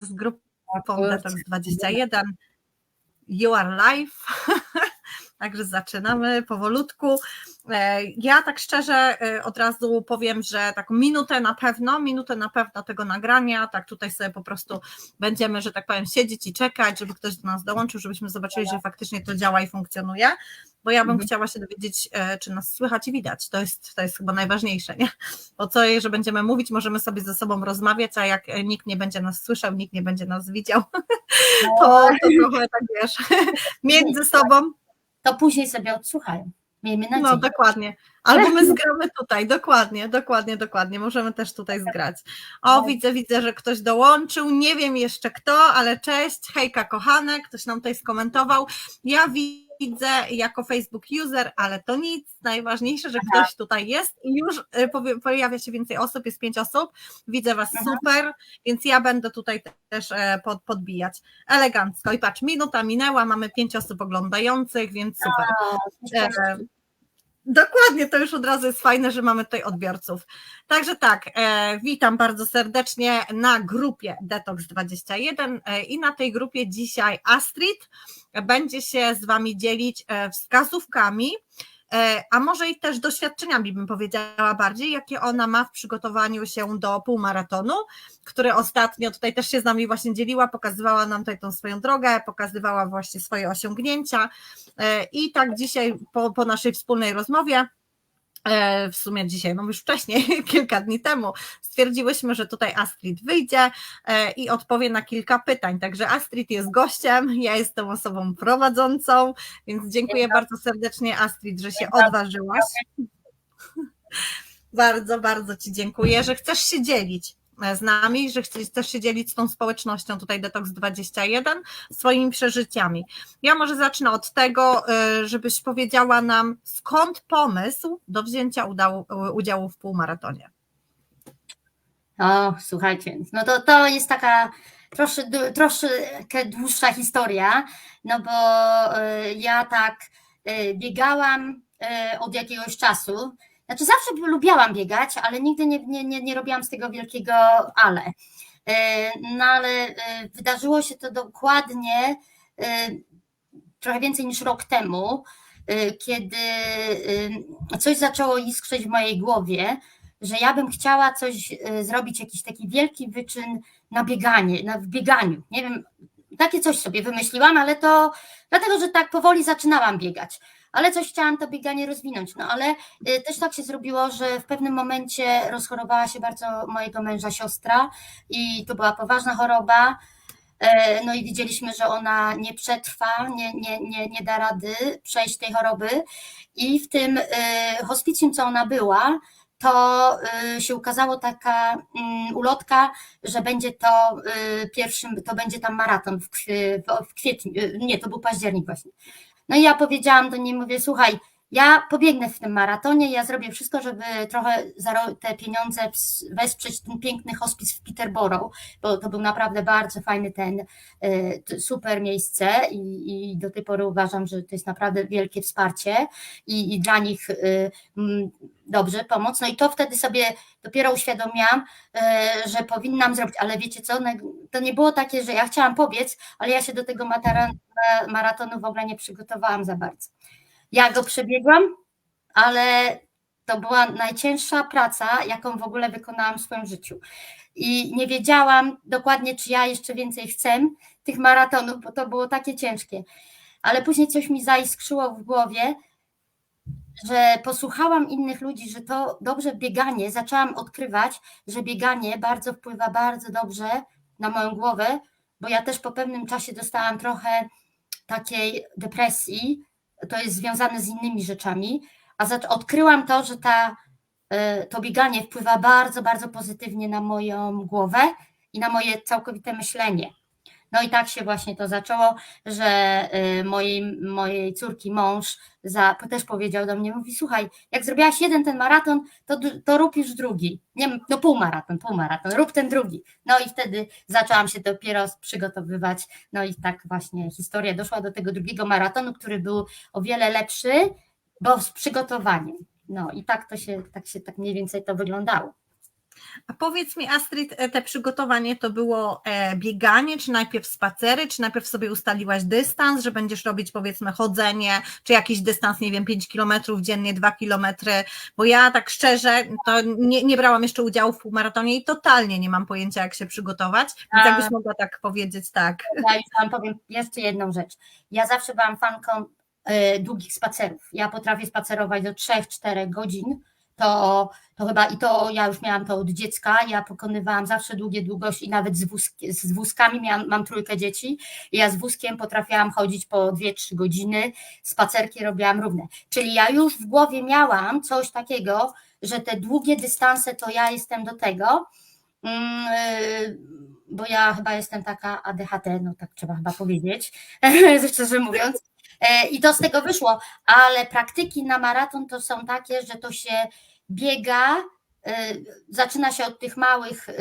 z grupą Detox 21. You are live. Także zaczynamy powolutku. E, ja tak szczerze e, od razu powiem, że taką minutę na pewno, minutę na pewno tego nagrania, tak tutaj sobie po prostu będziemy, że tak powiem, siedzieć i czekać, żeby ktoś do nas dołączył, żebyśmy zobaczyli, że faktycznie to działa i funkcjonuje, bo ja bym mhm. chciała się dowiedzieć, e, czy nas słychać i widać, to jest, to jest chyba najważniejsze, nie? Bo co, że będziemy mówić, możemy sobie ze sobą rozmawiać, a jak nikt nie będzie nas słyszał, nikt nie będzie nas widział, to, to trochę tak wiesz, między sobą to później sobie odsłuchają. Miejmy nadzieję. No dokładnie. Albo my zgramy tutaj, dokładnie, dokładnie, dokładnie. Możemy też tutaj zgrać. O, no. widzę, widzę, że ktoś dołączył. Nie wiem jeszcze kto, ale cześć, hejka kochane, ktoś nam tutaj skomentował. Ja widzę widzę jako Facebook user, ale to nic. Najważniejsze, że Aha. ktoś tutaj jest i już y, pojawia się więcej osób, jest pięć osób. Widzę Was Aha. super, więc ja będę tutaj też e, pod, podbijać. Elegancko. I patrz, minuta minęła, mamy pięć osób oglądających, więc super. A, Dokładnie, to już od razu jest fajne, że mamy tutaj odbiorców. Także tak, e, witam bardzo serdecznie na grupie Detox21 e, i na tej grupie dzisiaj Astrid będzie się z Wami dzielić e, wskazówkami, a może i też doświadczeniami, bym powiedziała bardziej, jakie ona ma w przygotowaniu się do półmaratonu, który ostatnio tutaj też się z nami właśnie dzieliła, pokazywała nam tutaj tą swoją drogę, pokazywała właśnie swoje osiągnięcia. E, i tak dzisiaj po, po naszej wspólnej rozmowie E, w sumie dzisiaj, no już wcześniej, kilka dni temu, stwierdziłyśmy, że tutaj Astrid wyjdzie e, i odpowie na kilka pytań. Także Astrid jest gościem, ja jestem osobą prowadzącą, więc dziękuję bardzo serdecznie Astrid, że się odważyłaś. Bardzo, bardzo Ci dziękuję, że chcesz się dzielić z nami, że chcesz się dzielić z tą społecznością tutaj Detox 21 swoimi przeżyciami. Ja może zacznę od tego, y, żebyś powiedziała nam, skąd pomysł do wzięcia udziału, udziału w półmaratonie. O, słuchajcie, no to, to jest taka troszkę, troszkę dłuższa historia, no bo ja tak biegałam od jakiegoś czasu, znaczy zawsze lubiałam biegać, ale nigdy nie, nie, nie, nie robiłam z tego wielkiego ale. E, no ale e, wydarzyło się to dokładnie e, trochę więcej niż rok temu, kiedy coś zaczęło iskrzeć w mojej głowie, że ja bym chciała coś zrobić, jakiś taki wielki wyczyn na bieganie, na w bieganiu. Nie wiem, takie coś sobie wymyśliłam, ale to dlatego, że tak powoli zaczynałam biegać ale coś chciałam to bieganie rozwinąć. No ale y, też tak się zrobiło, że w pewnym momencie rozchorowała się bardzo mojego męża siostra i to była poważna choroba. E, no i widzieliśmy, że ona nie przetrwa, nie, nie, nie, nie da rady przejść tej choroby. I w tym y, hospicjum, co ona była, to y, się ukazało taka mm, ulotka, że będzie to pierwszym, to będzie tam maraton w, w kwietniu, nie, to był październik właśnie. No i ja powiedziałam do niej, mówię, słuchaj, ja pobiegnę w tym maratonie, ja zrobię wszystko, żeby trochę te pieniądze wesprzeć ten piękny hospic w Peterborough, bo to był naprawdę bardzo fajny ten y, super miejsce i, i do tej pory uważam, że to jest naprawdę wielkie wsparcie i, i dla nich y, dobrze pomoc. No i to wtedy sobie dopiero uświadomiłam, y, że powinnam zrobić, ale wiecie co, to nie było takie, że ja chciałam pobiec, ale ja się do tego maratonu w ogóle nie przygotowałam za bardzo. Ja go przebiegłam, ale to była najcięższa praca, jaką w ogóle wykonałam w swoim życiu. I nie wiedziałam dokładnie, czy ja jeszcze więcej chcę tych maratonów, bo to było takie ciężkie. Ale później coś mi zaiskrzyło w głowie, że posłuchałam innych ludzi, że to dobrze bieganie, zaczęłam odkrywać, że bieganie bardzo wpływa bardzo dobrze na moją głowę, bo ja też po pewnym czasie dostałam trochę takiej depresji, to jest związane z innymi rzeczami, a odkryłam to, że ta, y, to bieganie wpływa bardzo, bardzo pozytywnie na moją głowę i na moje całkowite myślenie. No i tak się właśnie to zaczęło, że y, mojej, mojej córki mąż za, też powiedział do mnie, mówi, słuchaj, jak zrobiłaś jeden ten maraton, to, to rób już drugi. Nie, no półmaraton, półmaraton, rób ten drugi. No i wtedy zaczęłam się dopiero przygotowywać. No i tak właśnie historia doszła do tego drugiego maratonu, który był o wiele lepszy, bo z przygotowaniem. No i tak to się, tak się, tak mniej więcej to wyglądało. A powiedz mi, Astrid, e, te przygotowanie to było e, bieganie, czy najpierw spacery, czy najpierw sobie ustaliłaś dystans, że będziesz robić powiedzmy chodzenie, czy jakiś dystans, nie wiem, 5 kilometrów dziennie, 2 kilometry, bo ja tak szczerze, to nie, nie brałam jeszcze udziału w półmaratonie i totalnie nie mam pojęcia, jak się przygotować, więc A. jakbyś mogła tak powiedzieć, tak. Ja już Wam powiem jeszcze jedną rzecz. Ja zawsze byłam fanką e, długich spacerów. Ja potrafię spacerować do 3-4 godzin. To, to chyba i to ja już miałam to od dziecka. Ja pokonywałam zawsze długie długości i nawet z, z wózkami miałam, mam trójkę dzieci. I ja z wózkiem potrafiłam chodzić po 2-3 godziny. Spacerki robiłam równe. Czyli ja już w głowie miałam coś takiego, że te długie dystanse to ja jestem do tego. Mm, bo ja chyba jestem taka ADHD, no tak trzeba chyba powiedzieć, szczerze mówiąc. E, I to z tego wyszło, ale praktyki na maraton to są takie, że to się biega, e, zaczyna się od tych małych e,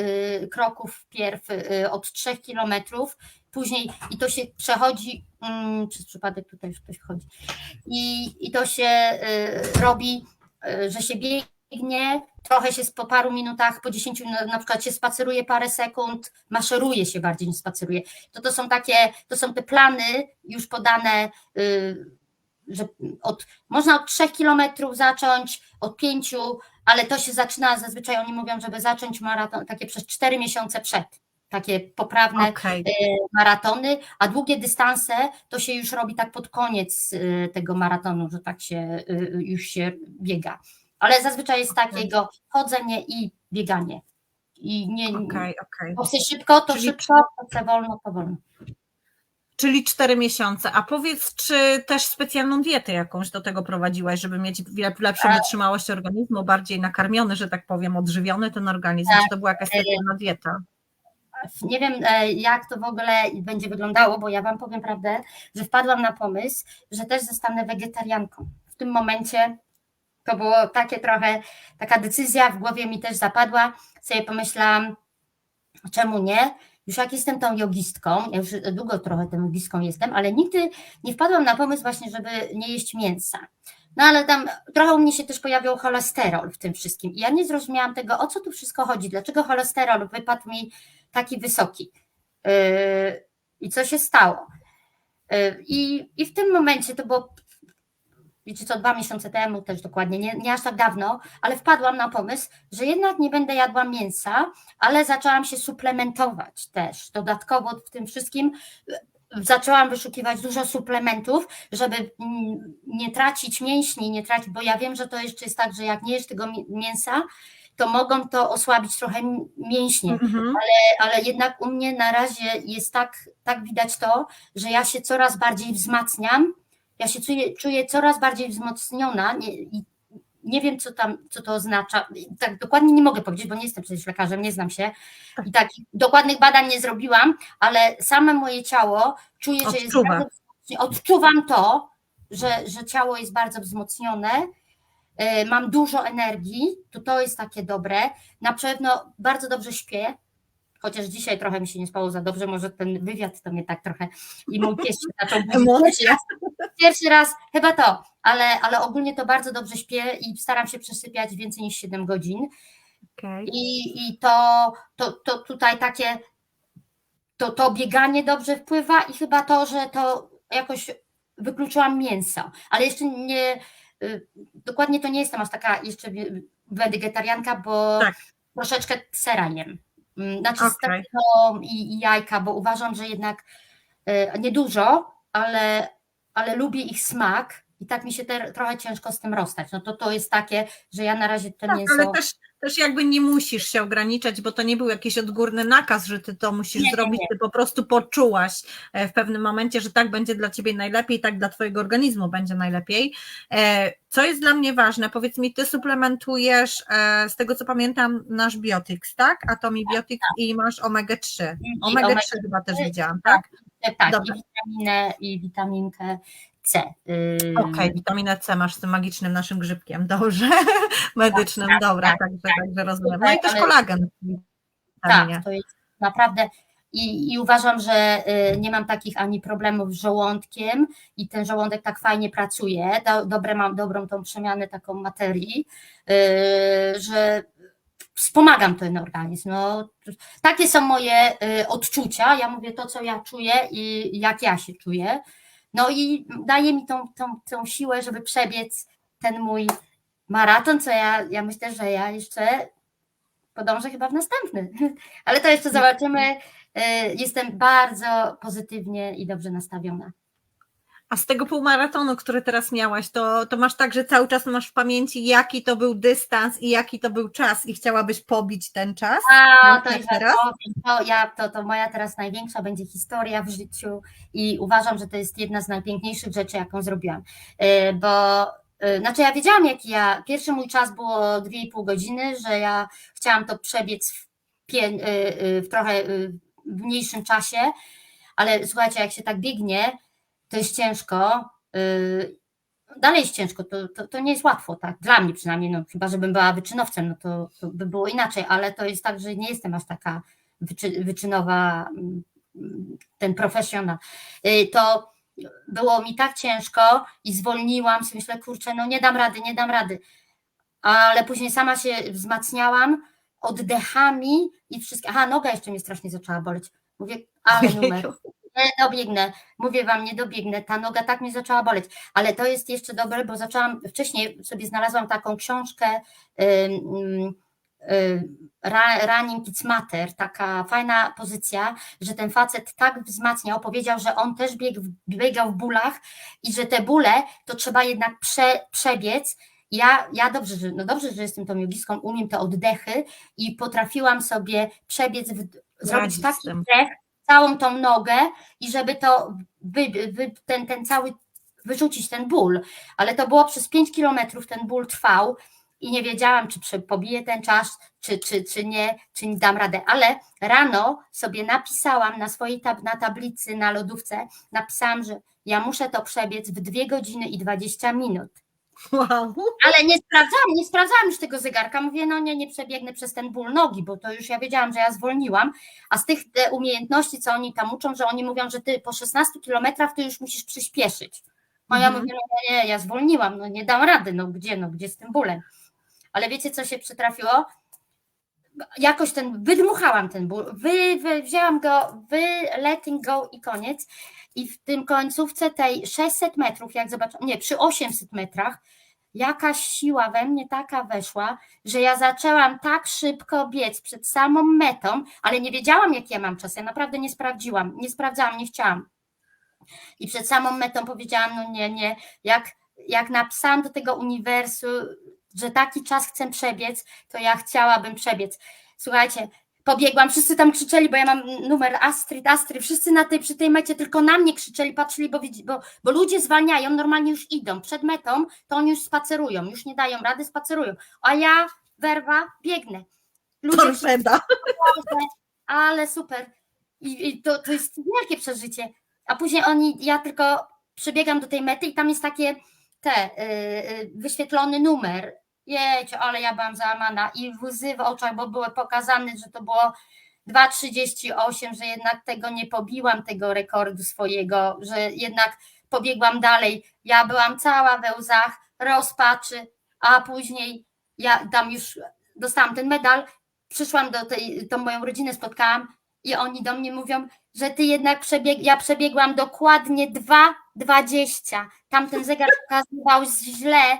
kroków wpierw, e, od 3 kilometrów, później i to się przechodzi, mm, przez przypadek tutaj ktoś chodzi, i, i to się robi, że się biegnie, trochę się po paru minutach, po 10 minut na przykład się spaceruje parę sekund, maszeruje się bardziej niż spaceruje. To to są takie, to są te plany już podane, y, że od, można od 3 kilometrów zacząć, od 5, ale to się zaczyna, zazwyczaj oni mówią, żeby zacząć maraton takie przez 4 miesiące przed, takie poprawne Okej, maratony, a długie dystanse to się już robi tak pod koniec y, tego maratonu, że tak się y, już się biega. Ale zazwyczaj jest takiego chodzenie i bieganie. I nie, okej, okej. to chce szybko, to Czyli- szybko, to chce wolno, to wolno. Czyli cztery miesiące. A powiedz, czy też specjalną dietę jakąś do tego prowadziłaś, żeby mieć lep- lepszą Tak. wytrzymałość organizmu, bardziej nakarmiony, że tak powiem, odżywiony ten organizm? Tak. Czy to była jakaś specjalna dieta? Nie wiem, e, jak to w ogóle będzie wyglądało, bo ja Wam powiem prawdę, że wpadłam na pomysł, że też zostanę wegetarianką. W tym momencie to było takie trochę, taka decyzja w głowie mi też zapadła. Sobie pomyślałam, czemu nie? Już jak jestem tą jogistką, ja już długo trochę tą jogistką jestem, ale nigdy nie wpadłam na pomysł właśnie, żeby nie jeść mięsa. No ale tam trochę u mnie się też pojawiał cholesterol w tym wszystkim. I ja nie zrozumiałam tego, o co tu wszystko chodzi, dlaczego cholesterol wypadł mi taki wysoki. Yy, I co się stało? Yy, I, I w tym momencie to było, wiecie co, dwa miesiące temu, też dokładnie, nie, nie aż tak dawno, ale wpadłam na pomysł, że jednak nie będę jadła mięsa, ale zaczęłam się suplementować też. Dodatkowo w tym wszystkim yy, zaczęłam wyszukiwać dużo suplementów, żeby mm, nie tracić mięśni, nie tracić, bo ja wiem, że to jeszcze jest tak, że jak nie jesz tego mi- mięsa, to mogą to osłabić trochę mięśnie Mhm. ale jednak u mnie na razie jest tak, tak widać to, że ja się coraz bardziej wzmacniam, ja się czuję, czuję coraz bardziej wzmocniona nie, i nie wiem, co tam, co to oznacza. Tak dokładnie nie mogę powiedzieć, bo nie jestem przecież lekarzem, nie znam się i tak dokładnych badań nie zrobiłam, ale same moje ciało czuję, że jest bardzo. Odczuwam to, że, że ciało jest bardzo wzmocnione. e, Mam dużo energii, to to jest takie dobre. Na pewno bardzo dobrze śpię, chociaż dzisiaj trochę mi się nie spało za dobrze, może ten wywiad to mnie tak trochę i mój pies się zaczął budzić Emocje. Pierwszy raz, chyba to, ale, ale ogólnie to bardzo dobrze śpię i staram się przesypiać więcej niż 7 godzin Okej. i, i to, to, to tutaj takie to, to bieganie dobrze wpływa i chyba to, że to jakoś wykluczyłam mięso, ale jeszcze nie, y, dokładnie to nie jestem aż taka jeszcze wegetarianka, bo Tak. troszeczkę sera jem. Mm, Znaczy z Okej. takiego i, i jajka, bo uważam, że jednak y, niedużo, ale, ale lubię ich smak i tak mi się te, trochę ciężko z tym rozstać. No to to jest takie, że ja na razie te Tak, mięso... ale też, też jakby nie musisz się ograniczać, bo to nie był jakiś odgórny nakaz, że ty to musisz Nie, nie, zrobić, nie. ty po prostu poczułaś e, w pewnym momencie, że tak będzie dla ciebie najlepiej, tak dla twojego organizmu będzie najlepiej. E, Co jest dla mnie ważne, powiedz mi, ty suplementujesz, e, z tego co pamiętam, nasz Biotyx, tak? Atomi Biotyx i masz omega-3. Omega-3 omega-3, chyba też widziałam, tak? Tak, Dobra. i witaminę, i witaminkę C. Okej, witaminę C masz z tym magicznym naszym grzybkiem, dobrze, medycznym, tak, dobra, tak, także, także rozumiem. No i też kolagen. Tak, to jest naprawdę. I, I uważam, że y, nie mam takich ani problemów z żołądkiem i ten żołądek tak fajnie pracuje. Do, dobre mam dobrą tą przemianę taką materii, y, że wspomagam ten organizm. No, takie są moje y, odczucia. Ja mówię to, co ja czuję i jak ja się czuję. No i daje mi tą, tą, tą siłę, żeby przebiec ten mój maraton, co ja, ja myślę, że ja jeszcze podążę chyba w następny. Ale to jeszcze zobaczymy. Y, Jestem bardzo pozytywnie i dobrze nastawiona. A z tego półmaratonu, który teraz miałaś, to, to masz tak, że cały czas masz w pamięci, jaki to był dystans i jaki to był czas i chciałabyś pobić ten czas? A, No, to tak jest teraz? to, ja, to, to moja teraz największa będzie historia w życiu i uważam, że to jest jedna z najpiękniejszych rzeczy, jaką zrobiłam. Y, Bo y, znaczy ja wiedziałam, jaki ja, pierwszy mój czas było 2,5 godziny, że ja chciałam to przebiec w, y, w trochę w mniejszym czasie, ale słuchajcie, jak się tak biegnie, to jest ciężko. y, Dalej jest ciężko, to, to, to nie jest łatwo, tak? Dla mnie przynajmniej, no, chyba żebym była wyczynowcem, no to, to by było inaczej, ale to jest tak, że nie jestem aż taka wyczy, wyczynowa, mm, ten profesjonal. Y, To było mi tak ciężko i zwolniłam, sobie myślę, kurczę, no nie dam rady, nie dam rady. Ale później sama się wzmacniałam oddechami i wszystko. Aha, noga jeszcze mnie strasznie zaczęła boleć. Mówię, ale numer. nie dobiegnę, mówię wam, nie dobiegnę, ta noga tak mnie zaczęła boleć, ale to jest jeszcze dobre, bo zaczęłam, wcześniej sobie znalazłam taką książkę ym, Ra- Running It's Matter, taka fajna pozycja, że ten facet tak wzmacniał, powiedział, że on też biegł, biegał w bólach i że te bóle to trzeba jednak prze, przebiec, ja, ja dobrze, że, no dobrze, że jestem tą jogistką, umiem te oddechy i potrafiłam sobie przebiec, w, zrobić taki wdech, całą tą nogę i żeby to wy, wy, ten, ten cały wyrzucić ten ból. Ale to było przez 5 kilometrów ten ból trwał i nie wiedziałam, czy pobiję ten czas, czy, czy, czy nie, czy nie dam radę. Ale rano sobie napisałam na swojej tab, na tablicy, na lodówce, napisałam, że ja muszę to przebiec w 2 godziny i 20 minut. Wow. Ale nie sprawdzałam, nie sprawdzałam już tego zegarka. Mówię, no nie, nie przebiegnę przez ten ból nogi, bo to już ja wiedziałam, że ja zwolniłam. A z tych umiejętności, co oni tam uczą, że oni mówią, że ty po 16 kilometrach ty już musisz przyspieszyć. No ja Mhm. mówię, no nie, ja zwolniłam, no nie dam rady, no gdzie, no gdzie z tym bólem. Ale wiecie, co się przytrafiło? Jakoś ten, wydmuchałam ten ból, wy, wy, wzięłam go, wy, letting go i koniec. I w tym końcówce tej 600 metrów, jak zobaczyłam, nie, przy 800 metrach, jakaś siła we mnie taka weszła, że ja zaczęłam tak szybko biec przed samą metą, ale nie wiedziałam, jaki ja mam czas. Ja naprawdę nie sprawdziłam, nie sprawdzałam, nie chciałam. I przed samą metą powiedziałam, no nie, nie, jak, jak napisałam do tego uniwersu, że taki czas chcę przebiec, to ja chciałabym przebiec. Słuchajcie, pobiegłam, wszyscy tam krzyczeli, bo ja mam numer Astrid, Astrid, wszyscy na tej, przy tej mecie tylko na mnie krzyczeli, patrzyli, bo, bo, bo ludzie zwalniają, normalnie już idą, przed metą to oni już spacerują, już nie dają rady, spacerują, a ja, werwa, biegnę. Ludzie Torpeda. Boże, ale super. I, i to, to jest wielkie przeżycie. A później oni, ja tylko przebiegam do tej mety i tam jest takie te, y, y, wyświetlony numer. Jejcie, ale ja byłam załamana i łzy w oczach, bo były pokazane, że to było 2,38, że jednak tego nie pobiłam, tego rekordu swojego, że jednak pobiegłam dalej. Ja byłam cała we łzach, rozpaczy, a później ja tam już dostałam ten medal, przyszłam do tej, tą moją rodzinę spotkałam i oni do mnie mówią, że ty jednak przebieg, ja przebiegłam dokładnie 2,20. Tamten zegar pokazywał źle.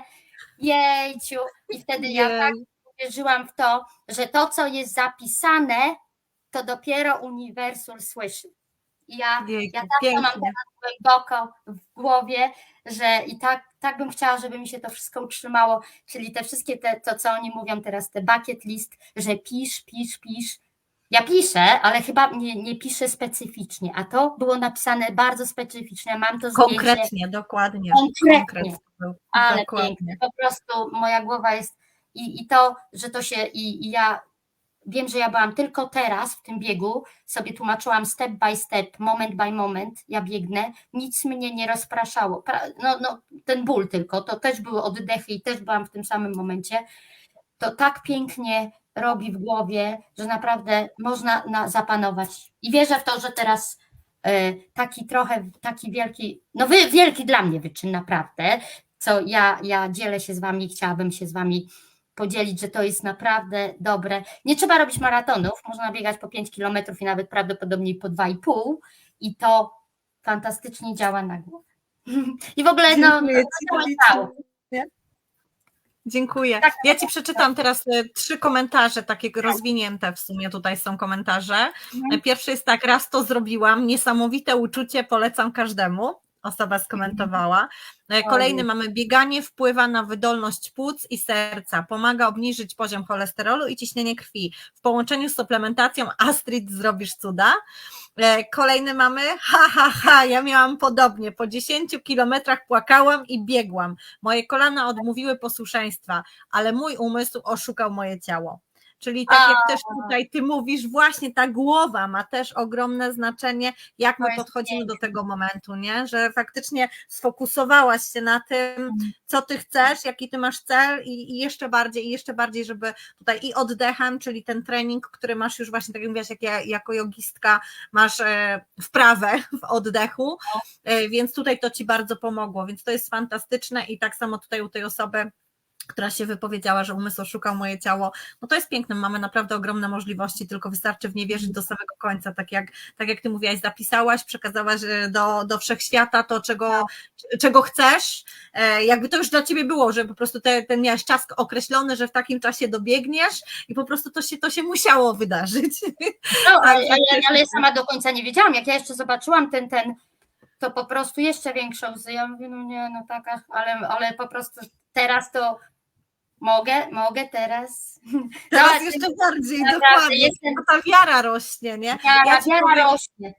Jejciu. I wtedy ja tak Jej. wierzyłam w to, że to, co jest zapisane, to dopiero uniwersum słyszy. I ja, ja tak to mam pięknie. głęboko w głowie, że i tak, tak bym chciała, żeby mi się to wszystko utrzymało, czyli te wszystkie te, to co oni mówią teraz, te bucket list, że pisz, pisz, pisz. Ja piszę, ale chyba nie, nie piszę specyficznie, a to było napisane bardzo specyficznie, mam to zdjęcie, Konkretnie, dokładnie. Konkretnie. był. ale Dokładnie. pięknie, po prostu moja głowa jest i, i to, że to się i, i ja wiem, że ja byłam tylko teraz w tym biegu, sobie tłumaczyłam step by step, moment by moment, ja biegnę, nic mnie nie rozpraszało. Pra- No, no, ten ból tylko, to też były oddechy i też byłam w tym samym momencie. To tak pięknie robi w głowie, że naprawdę można na, zapanować. I wierzę w to, że teraz e, taki trochę, taki wielki, no wy, wielki dla mnie wyczyn naprawdę, co ja, ja dzielę się z wami, chciałabym się z wami podzielić, że to jest naprawdę dobre. Nie trzeba robić maratonów, można biegać po 5 km i nawet prawdopodobnie po 2,5 i to fantastycznie działa na głowę. I w ogóle no, Dziękuję no, ciało. Dziękuję. Tak. Ja Ci przeczytam teraz e, trzy komentarze, takie rozwinięte w sumie tutaj są komentarze. Mhm. Pierwszy jest tak, raz to zrobiłam, niesamowite uczucie, polecam każdemu. Osoba skomentowała. E, Kolejny mamy bieganie wpływa na wydolność płuc i serca, pomaga obniżyć poziom cholesterolu i ciśnienie krwi. W połączeniu z suplementacją Astrid zrobisz cuda. E, Kolejny mamy, ha, ha, ha, ja miałam podobnie, po 10 kilometrach płakałam i biegłam. Moje kolana odmówiły posłuszeństwa, ale mój umysł oszukał moje ciało. Czyli tak jak A. też tutaj ty mówisz, właśnie ta głowa ma też ogromne znaczenie, jak my podchodzimy do tego momentu, nie? Że faktycznie sfokusowałaś się na tym, co ty chcesz, jaki ty masz cel i, i jeszcze bardziej, i jeszcze bardziej, żeby tutaj i oddechem, czyli ten trening, który masz już właśnie, tak jak mówiłaś, jak ja, jako jogistka masz e, wprawę w oddechu, e, więc tutaj to ci bardzo pomogło, więc to jest fantastyczne i tak samo tutaj u tej osoby która się wypowiedziała, że umysł oszukał moje ciało, no to jest piękne, mamy naprawdę ogromne możliwości, tylko wystarczy w nie wierzyć do samego końca, tak jak, tak jak ty mówiłaś, zapisałaś, przekazałaś e, do, do wszechświata to, czego, czego chcesz, e, jakby to już dla ciebie było, że po prostu te, ten miałeś czas określony, że w takim czasie dobiegniesz i po prostu to się, to się musiało wydarzyć. No, ale, Tak, ale, ale ja sama do końca nie wiedziałam. Jak ja jeszcze zobaczyłam ten, ten, to po prostu jeszcze większą łzy. Ja mówię, no nie, no taka, ale, ale po prostu teraz to mogę, mogę teraz. Teraz jeszcze bardziej, naprawdę dokładnie, jestem- bo ta wiara rośnie, nie? Wiara, Ja ci wiara powiem- rośnie.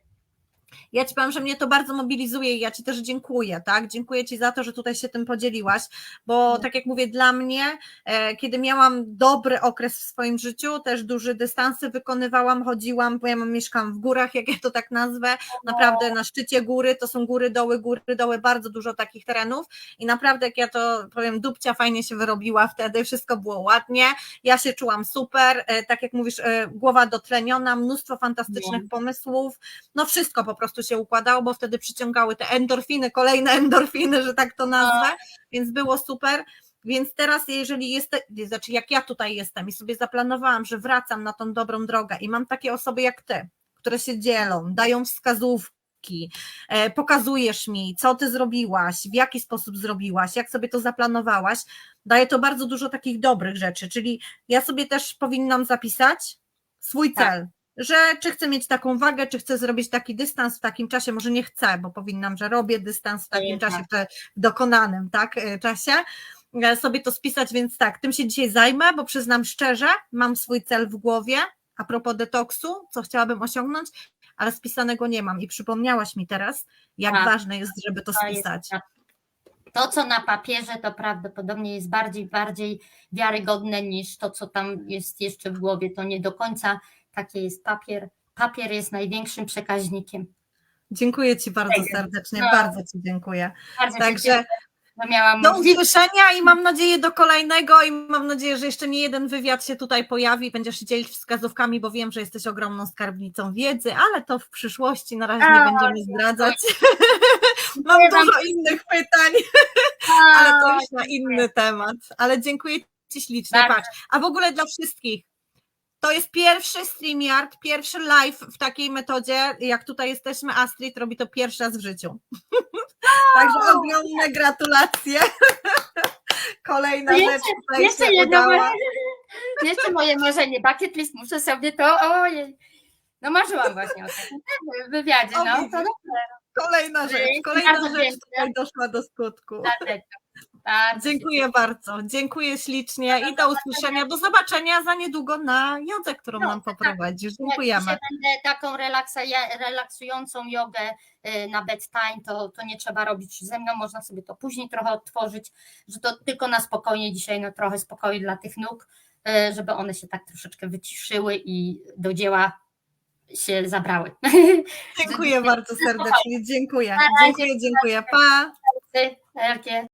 Ja ci powiem, że mnie to bardzo mobilizuje i ja ci też dziękuję, tak? Dziękuję ci za to, że tutaj się tym podzieliłaś, bo No. tak jak mówię, dla mnie, e, kiedy miałam dobry okres w swoim życiu, też duże dystanse wykonywałam, chodziłam, bo ja mieszkam w górach, jak ja to tak nazwę, naprawdę na szczycie góry, to są góry, doły, góry, doły, bardzo dużo takich terenów i naprawdę jak ja to powiem, dupcia fajnie się wyrobiła wtedy, wszystko było ładnie, ja się czułam super, e, tak jak mówisz, e, głowa dotleniona, mnóstwo fantastycznych No. pomysłów, no wszystko po prostu się układało, bo wtedy przyciągały te endorfiny, kolejne endorfiny, że tak to nazwę, więc było super. Więc teraz, jeżeli jest, znaczy jak ja tutaj jestem i sobie zaplanowałam, że wracam na tą dobrą drogę i mam takie osoby jak ty, które się dzielą, dają wskazówki, e, pokazujesz mi, co ty zrobiłaś, w jaki sposób zrobiłaś, jak sobie to zaplanowałaś, daje to bardzo dużo takich dobrych rzeczy, czyli ja sobie też powinnam zapisać swój Tak. cel, że czy chcę mieć taką wagę, czy chcę zrobić taki dystans w takim czasie, może nie chcę, bo powinnam, że robię dystans w takim Tak. czasie, w te- w dokonanym tak, e, czasie, e, sobie to spisać, więc tak, tym się dzisiaj zajmę, bo przyznam szczerze, mam swój cel w głowie, a propos detoksu, co chciałabym osiągnąć, ale spisanego nie mam i przypomniałaś mi teraz, jak Tak. ważne jest, żeby to To jest spisać. tak. To, co na papierze, to prawdopodobnie jest bardziej, bardziej wiarygodne niż to, co tam jest jeszcze w głowie. To nie do końca takie jest papier. Papier jest największym przekaźnikiem. Dziękuję Ci bardzo serdecznie, no. bardzo Ci dziękuję. Bardzo Także dziękuję, miałam do usłyszenia i mam nadzieję do kolejnego i mam nadzieję, że jeszcze nie jeden wywiad się tutaj pojawi, będziesz się dzielić wskazówkami, bo wiem, że jesteś ogromną skarbnicą wiedzy, ale to w przyszłości na razie nie A, będziemy zdradzać. Mam dużo innych pytań, ale to już na inny temat. Ale dziękuję Ci ślicznie. Patrz, a w ogóle dla wszystkich. To jest pierwszy StreamYard, pierwszy live w takiej metodzie, jak tutaj jesteśmy. Astrid robi to pierwszy raz w życiu. Także ogromne gratulacje. Kolejna Jeszcze- rzecz tutaj Jeszcze się jedno, udała. jeszcze moje marzenie, bucket list, muszę sobie to, ojej. No marzyłam właśnie o tym w wywiadzie, no Kolejna rzecz, kolejna rzecz doszła do skutku. bardzo, bardzo Dziękuję bardzo, dziękuję ślicznie i do usłyszenia, do zobaczenia za niedługo na jodze, którą No, nam tak. poprowadzisz. Jak Dziękujemy. będę taką relaksa- relaksującą jogę y, na bedtime, to, to nie trzeba robić ze mną, można sobie to później trochę odtworzyć, że to tylko na spokojnie dzisiaj, no trochę spokoju dla tych nóg, y, żeby one się tak troszeczkę wyciszyły i do dzieła się zabrały. Dziękuję bardzo serdecznie, dziękuję. Dziękuję, dziękuję. Pa. Wielkie